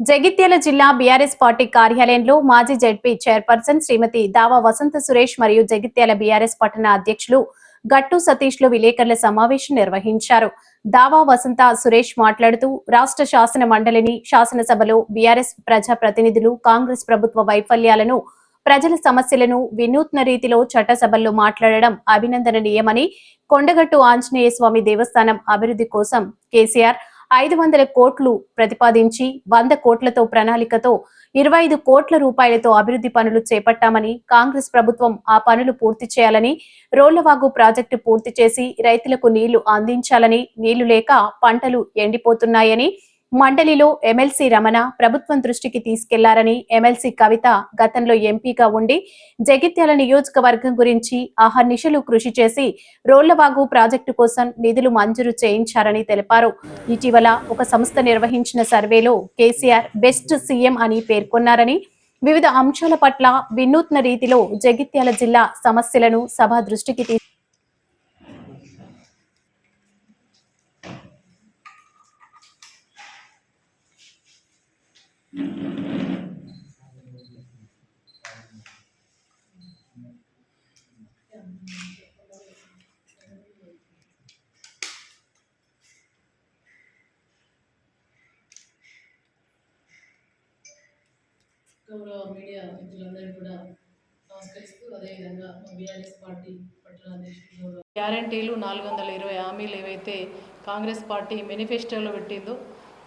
జగిత్యాల జిల్లా BRS party కార్యాలయంలో మాజీ జడ్పీ చైర్పర్సన్ శ్రీమతి దావా వసంత సురేష్ మరియు జగిత్యాల బీఆర్ఎస్ పట్టణ అధ్యక్షులు గట్టు సతీష్లు విలేకరుల సమావేశం నిర్వహించారు. దావా వసంత సురేష్ మాట్లాడుతూ రాష్ట్ర శాసన మండలిని శాసనసభలో బీఆర్ఎస్ ప్రజా ప్రతినిధులు కాంగ్రెస్ ప్రభుత్వ వైఫల్యాలను ప్రజల సమస్యలను వినూత్న రీతిలో చట్టసభల్లో మాట్లాడడం అభినందనీయమని కొండగట్టు ఆంజనేయ స్వామి దేవస్థానం అభివృద్ధి కోసం కేసీఆర్ ఐదు వందల కోట్లు ప్రతిపాదించి వంద కోట్లతో ప్రణాళికతో ఇరవై ఐదు కోట్ల రూపాయలతో అభివృద్ధి పనులు చేపట్టామని కాంగ్రెస్ ప్రభుత్వం ఆ పనులు పూర్తి చేయాలని రోళ్ళవాగు ప్రాజెక్టు పూర్తి చేసి రైతులకు నీళ్ళు అందించాలని నీళ్ళు లేక పంటలు ఎండిపోతున్నాయని మండలిలో ఎమ్మెల్సీ రమణ ప్రభుత్వం దృష్టికి తీసుకెళ్ళారని ఎమ్మెల్సీ కవిత గతంలో ఎంపీగా ఉండి జగిత్యాల నియోజకవర్గం గురించి అహర్నిశలు కృషి చేసి రోళ్ళవాగు ప్రాజెక్టు కోసం నిధులు మంజూరు చేయించారని తెలిపారు. ఇటీవల ఒక సంస్థ నిర్వహించిన సర్వేలో కేసీఆర్ బెస్ట్ సీఎం అని పేర్కొన్నారని వివిధ అంశాల పట్ల వినూత్న రీతిలో జగిత్యాల జిల్లా సమస్యలను సభ దృష్టికి తీసుకు గౌరవ మీడియా మిత్రులందరికీ కూడా నమస్కరిస్తూ అదేవిధంగా బీఆర్ఎస్ పార్టీ పట్టణ గ్యారంటీలు నాలుగు వందల ఇరవై హామీలు ఏవైతే కాంగ్రెస్ పార్టీ మేనిఫెస్టోలో పెట్టిందో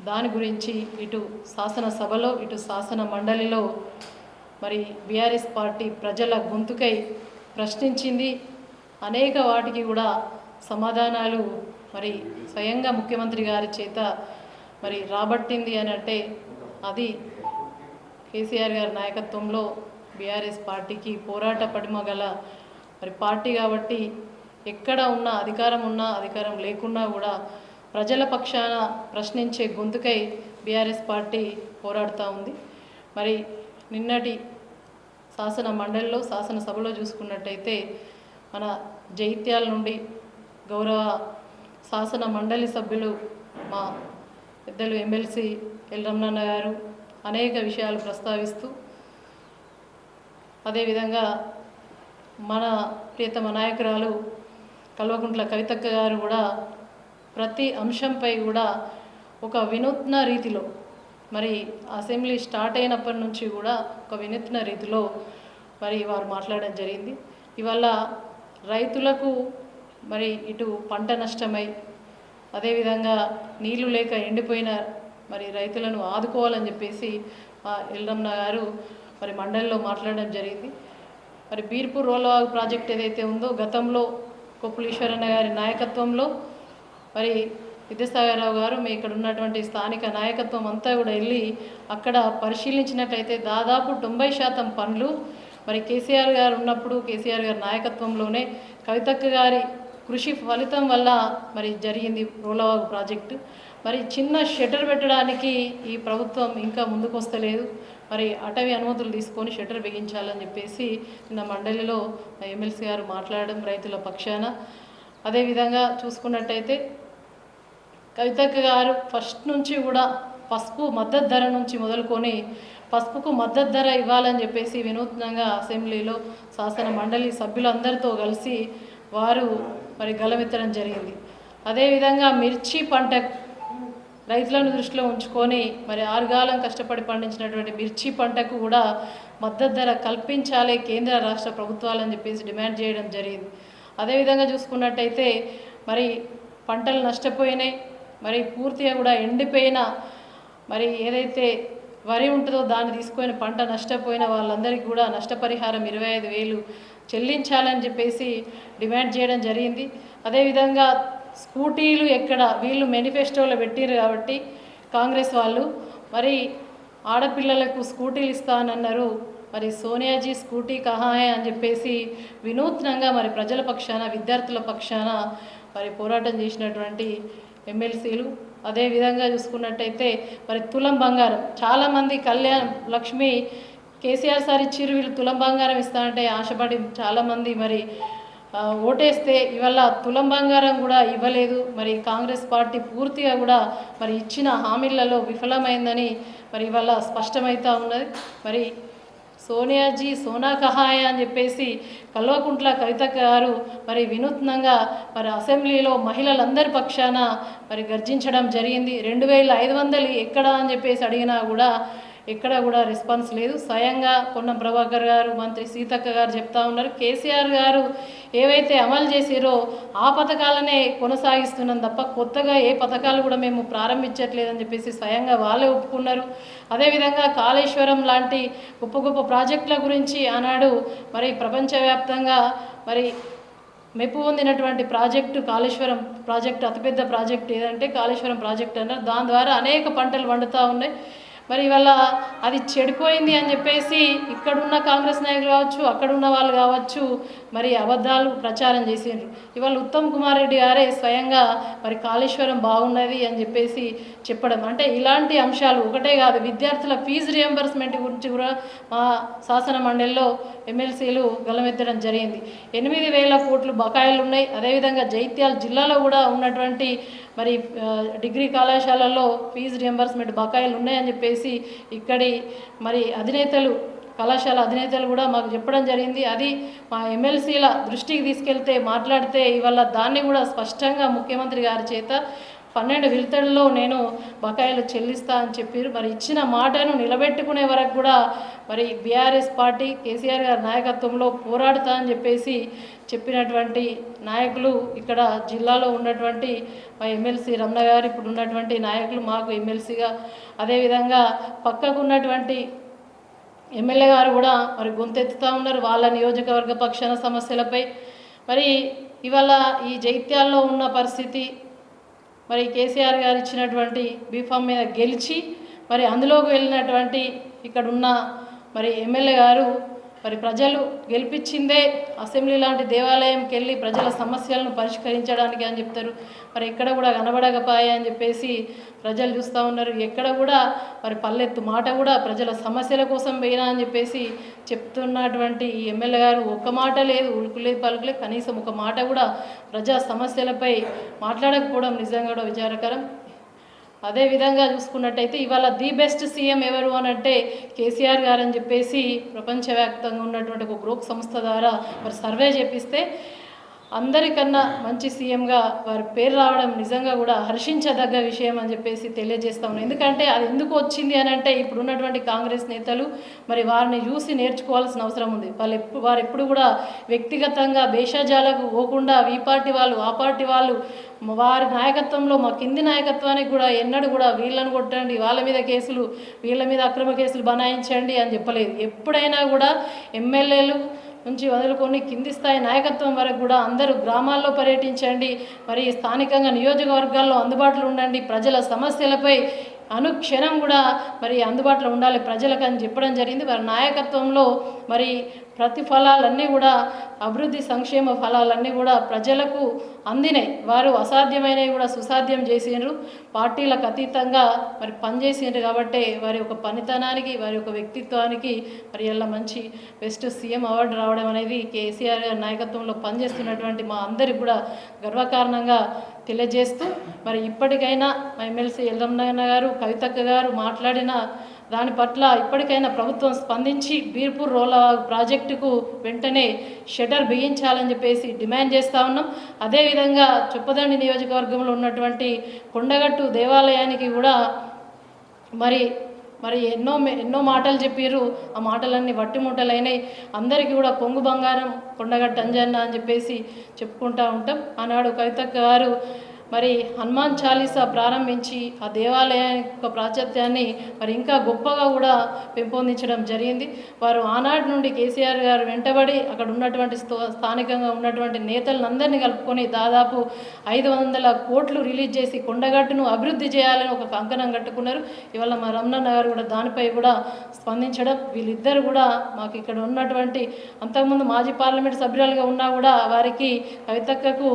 దాని గురించి ఇటు శాసనసభలో ఇటు శాసన మండలిలో మరి బీఆర్ఎస్ పార్టీ ప్రజల గొంతుకై ప్రశ్నించింది. అనేక వాటికి కూడా సమాధానాలు మరి స్వయంగా ముఖ్యమంత్రి గారి చేత మరి రాబట్టింది అని అంటే అది కేసీఆర్ గారి నాయకత్వంలో బీఆర్ఎస్ పార్టీకి పోరాట పడిమగల మరి పార్టీ కాబట్టి ఎక్కడ ఉన్నా అధికారం ఉన్నా అధికారం లేకున్నా కూడా ప్రజల పక్షాన ప్రశ్నించే గొంతుకై బీఆర్ఎస్ పార్టీ పోరాడుతూ ఉంది. మరి నిన్నటి శాసన మండలిలో శాసనసభలో చూసుకున్నట్టయితే మన జైత్యాల నుండి గౌరవ శాసన మండలి సభ్యులు మా పెద్దలు ఎమ్మెల్సీ ఎల్ రమణన్న గారు అనేక విషయాలు ప్రస్తావిస్తూ అదేవిధంగా మన ప్రియతమ నాయకురాలు కల్వకుంట్ల కవితక్క గారు కూడా ప్రతి అంశంపై కూడా ఒక వినూత్న రీతిలో మరి అసెంబ్లీ స్టార్ట్ అయినప్పటి నుంచి కూడా ఒక వినూత్న రీతిలో మరి వారు మాట్లాడడం జరిగింది. ఇవాళ రైతులకు మరి ఇటు పంట నష్టమై అదేవిధంగా నీళ్ళు లేక ఎండిపోయిన మరి రైతులను ఆదుకోవాలని చెప్పేసి ఎల్లమ్మ గారు మరి మండలిలో మాట్లాడడం జరిగింది. మరి బీర్పూర్ రోలవాగు ప్రాజెక్ట్ ఏదైతే ఉందో గతంలో కొప్పులీశ్వరన్న గారి నాయకత్వంలో మరి విద్యాసాగరరావు గారు మీ ఇక్కడ ఉన్నటువంటి స్థానిక నాయకత్వం అంతా కూడా వెళ్ళి అక్కడ పరిశీలించినట్లయితే దాదాపు తొంభై శాతం పనులు మరి కేసీఆర్ గారు ఉన్నప్పుడు కేసీఆర్ గారి నాయకత్వంలోనే కవితక్క గారి కృషి ఫలితం వల్ల మరి జరిగింది రోలవాగు ప్రాజెక్టు. మరి చిన్న షటర్ పెట్టడానికి ఈ ప్రభుత్వం ఇంకా ముందుకొస్తలేదు. మరి అటవీ అనుమతులు తీసుకొని షట్టర్ బిగించాలని చెప్పేసి నిన్న మండలిలో ఎమ్మెల్సీ గారు మాట్లాడడం రైతుల పక్షాన. అదేవిధంగా చూసుకున్నట్టయితే కవితక్క గారు ఫస్ట్ నుంచి కూడా పసుపు మద్దతు ధర నుంచి మొదలుకొని పసుపుకు మద్దతు ధర ఇవ్వాలని చెప్పేసి వినూత్నంగా అసెంబ్లీలో శాసన మండలి సభ్యులందరితో కలిసి వారు మరి గలమెత్తడం జరిగింది. అదేవిధంగా మిర్చి పంట రైతులను దృష్టిలో ఉంచుకొని మరి ఆరుగాలం కష్టపడి పండించినటువంటి మిర్చి పంటకు కూడా మద్దతు ధర కల్పించాలి కేంద్ర రాష్ట్ర ప్రభుత్వాలని చెప్పేసి డిమాండ్ చేయడం జరిగింది. అదేవిధంగా చూసుకున్నట్టయితే మరి పంటలు నష్టపోయినాయి. మరి పూర్తిగా కూడా ఎండిపోయిన మరి ఏదైతే వరి ఉంటుందో దాన్ని తీసుకొని పంట నష్టపోయిన వాళ్ళందరికీ కూడా నష్టపరిహారం ఇరవై ఐదు వేలు చెల్లించాలని చెప్పేసి డిమాండ్ చేయడం జరిగింది. అదేవిధంగా స్కూటీలు ఎక్కడ వీళ్ళు మేనిఫెస్టోలో పెట్టిరు కాబట్టి కాంగ్రెస్ వాళ్ళు మరి ఆడపిల్లలకు స్కూటీలు ఇస్తానన్నారు మరి సోనియాజీ స్కూటీ కహాయే అని చెప్పేసి వినూత్నంగా మరి ప్రజల పక్షాన విద్యార్థుల పక్షాన మరి పోరాటం చేసినటువంటి ఎమ్మెల్సీలు. అదేవిధంగా చూసుకున్నట్టయితే మరి తులం బంగారం. చాలామంది కళ్యాణ్ లక్ష్మి కేసీఆర్ సార్ ఇచ్చిర్రు వీళ్ళు తులం బంగారం ఇస్తానంటే ఆశపడి చాలామంది మరి ఓటేస్తే ఇవాళ తులం బంగారం కూడా ఇవ్వలేదు. మరి కాంగ్రెస్ పార్టీ పూర్తిగా కూడా మరి ఇచ్చిన హామీలలో విఫలమైందని మరి ఇవాళ స్పష్టమవుతూ ఉన్నది. మరి సోనియాజీ సోనా కహాయ అని చెప్పేసి కల్వకుంట్ల కవిత గారు మరి వినూత్నంగా మరి అసెంబ్లీలో మహిళలందరి పక్షాన మరి గర్జించడం జరిగింది. రెండు వేల ఐదు వందలు ఎక్కడ అని చెప్పేసి అడిగినా కూడా ఎక్కడ కూడా రెస్పాన్స్ లేదు. స్వయంగా పొన్నం ప్రభాకర్ గారు మంత్రి సీతక్క గారు చెప్తా ఉన్నారు. కేసీఆర్ గారు ఏవైతే అమలు చేసిరో ఆ పథకాలనే కొనసాగిస్తున్నాం తప్ప కొత్తగా ఏ పథకాలు కూడా మేము ప్రారంభించట్లేదని చెప్పేసి స్వయంగా వాళ్ళే ఒప్పుకున్నారు. అదేవిధంగా కాళేశ్వరం లాంటి గొప్ప గొప్ప ప్రాజెక్టుల గురించి ఆనాడు మరి ప్రపంచవ్యాప్తంగా మరి మెప్పు పొందినటువంటి ప్రాజెక్టు కాళేశ్వరం ప్రాజెక్టు అతిపెద్ద ప్రాజెక్ట్ ఏదంటే కాళేశ్వరం ప్రాజెక్ట్ అన్నారు. దాని ద్వారా అనేక పంటలు వండుతూ ఉన్నాయి. మరి ఇవాళ అది చెడిపోయింది అని చెప్పేసి ఇక్కడున్న కాంగ్రెస్ నాయకులు కావచ్చు అక్కడున్న వాళ్ళు కావచ్చు మరి అబద్ధాలు ప్రచారం చేసిండ్రు. ఇవాళ ఉత్తమ్ కుమార్ రెడ్డి గారే స్వయంగా మరి కాళేశ్వరం బాగున్నది అని చెప్పేసి చెప్పడం. అంటే ఇలాంటి అంశాలు ఒకటే కాదు విద్యార్థుల ఫీజు రియంబర్స్మెంట్ గురించి కూడా మా శాసన మండలిలో ఎమ్మెల్సీలు గలమెత్తడం జరిగింది. ఎనిమిది వేల కోట్లు బకాయిలు ఉన్నాయి అదేవిధంగా జైత్యాల జిల్లాలో కూడా ఉన్నటువంటి మరి డిగ్రీ కళాశాలల్లో ఫీజు రియంబర్స్మెంట్ బకాయిలు ఉన్నాయని చెప్పేసి ఇక్కడి మరి అధినేతలు కళాశాల అధినేతలు కూడా మాకు చెప్పడం జరిగింది. అది మా ఎమ్మెల్సీల దృష్టికి తీసుకెళ్తే మాట్లాడితే ఇవాళ దాన్ని కూడా స్పష్టంగా ముఖ్యమంత్రి గారి చేత పన్నెండు విడతల్లో నేను బకాయిలు చెల్లిస్తా అని చెప్పారు. మరి ఇచ్చిన మాటను నిలబెట్టుకునే వరకు కూడా మరి బీఆర్ఎస్ పార్టీ కేసీఆర్ గారి నాయకత్వంలో పోరాడుతా అని చెప్పేసి చెప్పినటువంటి నాయకులు ఇక్కడ జిల్లాలో ఉన్నటువంటి మా ఎమ్మెల్సీ రమణ గారు ఇప్పుడు ఉన్నటువంటి నాయకులు మాకు ఎమ్మెల్సీగా. అదేవిధంగా పక్కకు ఉన్నటువంటి ఎమ్మెల్యే గారు కూడా మరి గొంతెత్తుతూ ఉన్నారు వాళ్ళ నియోజకవర్గ పక్షాన సమస్యలపై. మరి ఇవాళ ఈ జైత్యాల్లో ఉన్న పరిస్థితి మరి కేసీఆర్ గారు ఇచ్చినటువంటి బీఫామ్ మీద గెలిచి మరి అందులోకి వెళ్ళినటువంటి ఇక్కడ ఉన్న మరి ఎమ్మెల్యే గారు మరి ప్రజలు గెలిపించిందే అసెంబ్లీ లాంటి దేవాలయంకి వెళ్ళి ప్రజల సమస్యలను పరిష్కరించడానికి అని చెప్తారు. మరి ఎక్కడ కూడా కనబడకపోయా అని చెప్పేసి ప్రజలు చూస్తూ ఉన్నారు. ఎక్కడ కూడా మరి పల్లెత్తు మాట కూడా ప్రజల సమస్యల కోసం పోయినా అని చెప్పేసి చెప్తున్నటువంటి ఈ ఎమ్మెల్యే గారు ఒక్క మాట లేదు ఉలుకులేదు పలుకులేదు కనీసం ఒక మాట కూడా ప్రజా సమస్యలపై మాట్లాడకపోవడం నిజంగా కూడా విచారకరం. అదే విధంగా చూసుకున్నట్టయితే ఇవాళ ది బెస్ట్ సీఎం ఎవరు అని అంటే కేసీఆర్ గారు అని చెప్పేసి ప్రపంచవ్యాప్తంగా ఉన్నటువంటి ఒక గ్రూప్ సంస్థ ద్వారా మరి సర్వే చేపిస్తే అందరికన్నా మంచి సీఎంగా వారి పేరు రావడం నిజంగా కూడా హర్షించదగ్గ విషయం అని చెప్పేసి తెలియజేస్తాము ఎందుకంటే అది ఎందుకు వచ్చింది అని అంటే ఇప్పుడు ఉన్నటువంటి కాంగ్రెస్ నేతలు మరి వారిని చూసి నేర్చుకోవాల్సిన అవసరం ఉంది. వాళ్ళు ఎప్పుడు వారు ఎప్పుడు కూడా వ్యక్తిగతంగా భేషజాలకు పోకుండా ఈ పార్టీ వాళ్ళు ఆ పార్టీ వాళ్ళు వారి నాయకత్వంలో మా కింది నాయకత్వానికి కూడా ఎన్నడూ కూడా వీళ్ళని కొట్టండి వాళ్ళ మీద కేసులు వీళ్ళ మీద అక్రమ కేసులు బనాయించండి అని చెప్పలేదు. ఎప్పుడైనా కూడా ఎమ్మెల్యేలు నుంచి వదులుకొని కింది స్థాయి నాయకత్వం వరకు కూడా అందరూ గ్రామాల్లో పర్యటించండి. మరి స్థానికంగా నియోజకవర్గాల్లో అందుబాటులో ఉండండి. ప్రజల సమస్యలపై అనుక్షణం కూడా మరి అందుబాటులో ఉండాలి ప్రజలకు అని చెప్పడం జరిగింది. వారి నాయకత్వంలో మరి ప్రతిఫలాలన్నీ కూడా అభివృద్ధి సంక్షేమ ఫలాలన్నీ కూడా ప్రజలకు అందినాయి. వారు అసాధ్యమైనవి కూడా సుసాధ్యం చేసిండ్రు పార్టీలకు అతీతంగా మరి పనిచేసిండ్రు కాబట్టి వారి యొక్క పనితనానికి వారి యొక్క వ్యక్తిత్వానికి మరి ఇలా మంచి బెస్ట్ సీఎం అవార్డు రావడం అనేది కేసీఆర్ గారి నాయకత్వంలో పనిచేస్తున్నటువంటి మా అందరికి కూడా గర్వకారణంగా తెలియజేస్తూ మరి ఇప్పటికైనా మా ఎమ్మెల్సీ ఎల్లమ్మ గారు కవితక్క గారు మాట్లాడిన దాని పట్ల ఇప్పటికైనా ప్రభుత్వం స్పందించి బీర్పూర్ రోల ప్రాజెక్టుకు వెంటనే షటర్ బిగించాలని చెప్పేసి డిమాండ్ చేస్తూ ఉన్నాం. అదేవిధంగా చొప్పదండి నియోజకవర్గంలో ఉన్నటువంటి కొండగట్టు దేవాలయానికి కూడా మరి మరి ఎన్నో ఎన్నో మాటలు చెప్పారు ఆ మాటలన్నీ వట్టిమూటలైనాయి. అందరికీ కూడా కొంగు బంగారం కొండగట్టు అంజన్న అని చెప్పేసి చెప్పుకుంటూ ఉంటాం. ఆనాడు కవితక్క గారు మరి హనుమాన్ చాలీసా ప్రారంభించి ఆ దేవాలయం యొక్క ప్రాచుర్యాన్ని మరి ఇంకా గొప్పగా కూడా పెంపొందించడం జరిగింది. వారు ఆనాటి నుండి కేసీఆర్ గారు వెంటబడి అక్కడ ఉన్నటువంటి స్థానికంగా ఉన్నటువంటి నేతలందరినీ కలుపుకొని దాదాపు ఐదు వందల కోట్లు రిలీజ్ చేసి కొండగట్టును అభివృద్ధి చేయాలని ఒక కంకణం కట్టుకున్నారు. ఇవాళ మా రమణ గారు కూడా దానిపై కూడా స్పందించడం వీళ్ళిద్దరు కూడా మాకు ఇక్కడ ఉన్నటువంటి అంతకుముందు మాజీ పార్లమెంట్ సభ్యురాలుగా ఉన్నా కూడా వారికి కవితక్కకు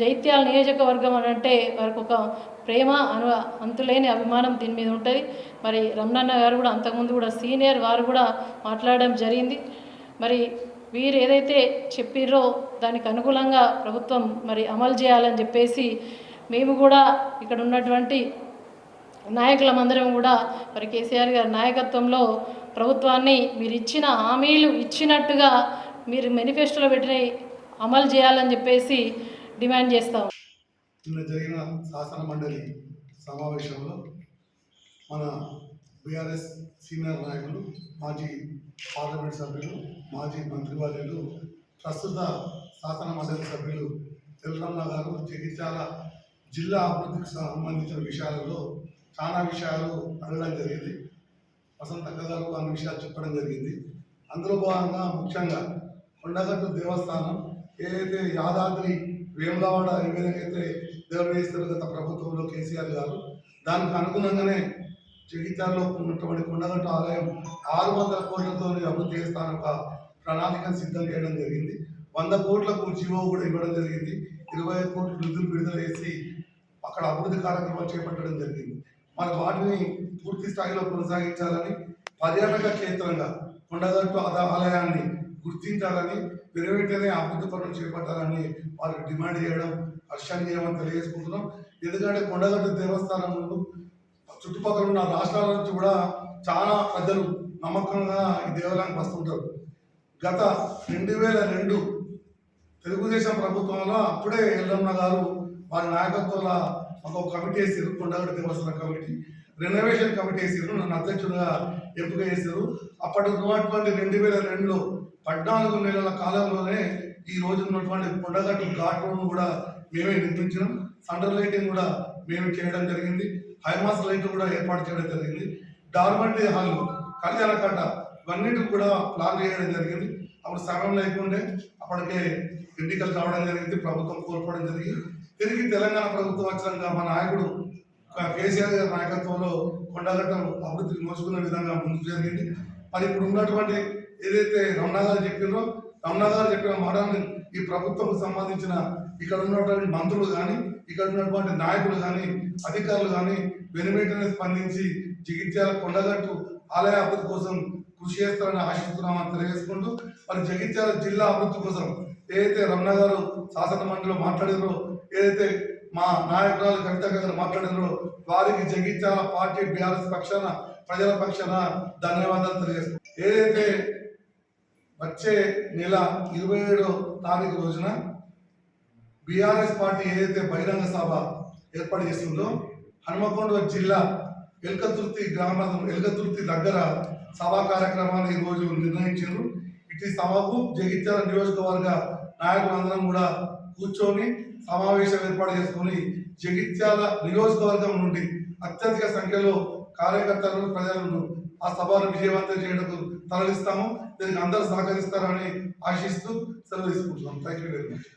జైత్యాల నియోజకవర్గం అని అంటే వారికి ఒక ప్రేమ అను అంతులేని అభిమానం దీని మీద ఉంటుంది. మరి రమణన్న గారు కూడా అంతకుముందు కూడా సీనియర్ వారు కూడా మాట్లాడడం జరిగింది. మరి వీరు ఏదైతే చెప్పిర్రో దానికి అనుకూలంగా ప్రభుత్వం మరి అమలు చేయాలని చెప్పేసి మేము కూడా ఇక్కడ ఉన్నటువంటి నాయకులమందరం కూడా మరి కేసీఆర్ గారి నాయకత్వంలో ప్రభుత్వాన్ని మీరు ఇచ్చిన హామీలు ఇచ్చినట్టుగా మీరు మేనిఫెస్టోలో పెట్టిన అమలు చేయాలని చెప్పేసి డిమాండ్ చేస్తాం. నిన్న జరిగిన శాసన మండలి సమావేశంలో మన బీఆర్ఎస్ సీనియర్ నాయకులు మాజీ పార్లమెంట్ సభ్యులు మాజీ మంత్రివర్యులు ప్రస్తుత శాసన మండలి సభ్యులు తెలంగాణ గారు జగిత్యాల జిల్లా అభివృద్ధికి సంబంధించిన విషయాలలో చాలా విషయాలు అడగడం జరిగింది. వసంత గారు అన్ని విషయాలు చెప్పడం జరిగింది. అందులో భాగంగా ముఖ్యంగా కొండగట్టు దేవస్థానం ఏదైతే యాదాద్రి వేములవాడ ఏ విధంగా అయితే వేస్తారు గత ప్రభుత్వంలో కేసీఆర్ గారు. దానికి అనుగుణంగానే జగిత్యాలలో ఉన్నటువంటి కొండగట్టు ఆలయం ఆరు వందల కోట్లతో అభివృద్ధి చేస్తాను ఒక ప్రణాళికను సిద్ధం చేయడం జరిగింది. వంద కోట్లకు జీవో కూడా ఇవ్వడం జరిగింది. ఇరవై ఐదు కోట్లు నిధులు విడుదల చేసి అక్కడ అభివృద్ధి కార్యక్రమాలు చేపట్టడం జరిగింది. మరి వాటిని పూర్తి స్థాయిలో కొనసాగించాలని పర్యాటక క్షేత్రంగా కొండగట్టు ఆలయాన్ని గుర్తించాలని వెనువెంటనే అభివృద్ధి పనులు చేపట్టాలని వారికి డిమాండ్ చేయడం హర్షణీయమని తెలియజేసుకుంటున్నాం. ఎందుకంటే కొండగట్టు దేవస్థానం చుట్టుపక్కల ఉన్న రాష్ట్రాల నుంచి కూడా చాలా ప్రజలు నమ్మకంగా ఈ దేవాలయానికి వస్తుంటారు. గత రెండు వేల రెండు తెలుగుదేశం ప్రభుత్వంలో అప్పుడే ఎల్లమ్మ గారు వారి నాయకత్వంలో ఒక కమిటీ వేసారు కొండగడ్డ దేవస్థానం కమిటీ. రెనోవేషన్ కమిటీ వేసారు నన్ను అధ్యక్షుడిగా ఎంపిక చేశారు అప్పటి ఉన్నటువంటి రెండు వేల రెండులో పద్నాలుగు నెలల కాలంలోనే ఈ రోజు ఉన్నటువంటి కొండగట్టు ఘాట్ రోడ్ కూడా మేమే నిర్మించినాం. సండర్ లైటింగ్ కూడా మేము చేయడం జరిగింది. హైమాస్ లైట్ కూడా ఏర్పాటు చేయడం జరిగింది. డార్మెంటరీ హాల్ కళ్యాణకట్ట ఇవన్నిటి కూడా ప్లాన్ చేయడం జరిగింది. అప్పుడు సమయం లేకుండే అప్పటికే ఎన్నికలు కావడం జరిగింది. ప్రభుత్వం కోల్పోవడం జరిగింది. తిరిగి తెలంగాణ ప్రభుత్వం వచ్చినాక మా నాయకుడు కేసీఆర్ గారి నాయకత్వంలో కొండగట్టం అభివృద్ధికి మోసుకునే విధంగా ముందుకు జరిగింది. మరి ఇప్పుడు ఉన్నటువంటి ఏదైతే రమణ గారు చెప్పినో రమణ గారు చెప్పిన మాటని ఈ ప్రభుత్వం సంబంధించిన ఇక్కడ ఉన్నటువంటి మంత్రులు కానీ ఇక్కడ ఉన్నటువంటి నాయకులు కానీ అధికారులు కానీ వెనుమేటనే స్పందించి జగిత్యాల కొండగట్టు ఆలయ అభివృద్ధి కోసం కృషి చేస్తారని ఆశిస్తున్నామని తెలియజేసుకుంటూ మరి జగిత్యాల జిల్లా అభివృద్ధి కోసం ఏదైతే రమణ గారు శాసన మండలిలో మాట్లాడారో ఏదైతే మా నాయకురాలు కవిత గారు మాట్లాడారో వారికి జగిత్యాల పార్టీ బీఆర్ఎస్ పక్షాన ప్రజల పక్షాన ధన్యవాదాలు తెలియజేస్తున్నాం ఏదైతే వచ్చే నెల ఇరవై ఏడో తారీఖు రోజున బీఆర్ఎస్ పార్టీ ఏదైతే బహిరంగ సభ ఏర్పాటు చేస్తుందో హనుమకొండ జిల్లా ఎల్కతుర్తి గ్రామ ఎల్కతుర్తి దగ్గర సభా కార్యక్రమాన్ని ఈరోజు రోజు నిర్ణయించారు. ఇటు సభకు జగిత్యాల నియోజకవర్గ నాయకులందరం కూడా కూర్చొని సమావేశం ఏర్పాటు చేసుకొని జగిత్యాల నియోజకవర్గం నుండి అత్యధిక సంఖ్యలో కార్యకర్తలను ప్రజలను ఆ సభను విజయవంతం చేయడానికి తరలిస్తాము. దీనికి అందరూ సహకరిస్తారని ఆశిస్తూ సెలవు తీసుకుంటున్నాం. Thank you very much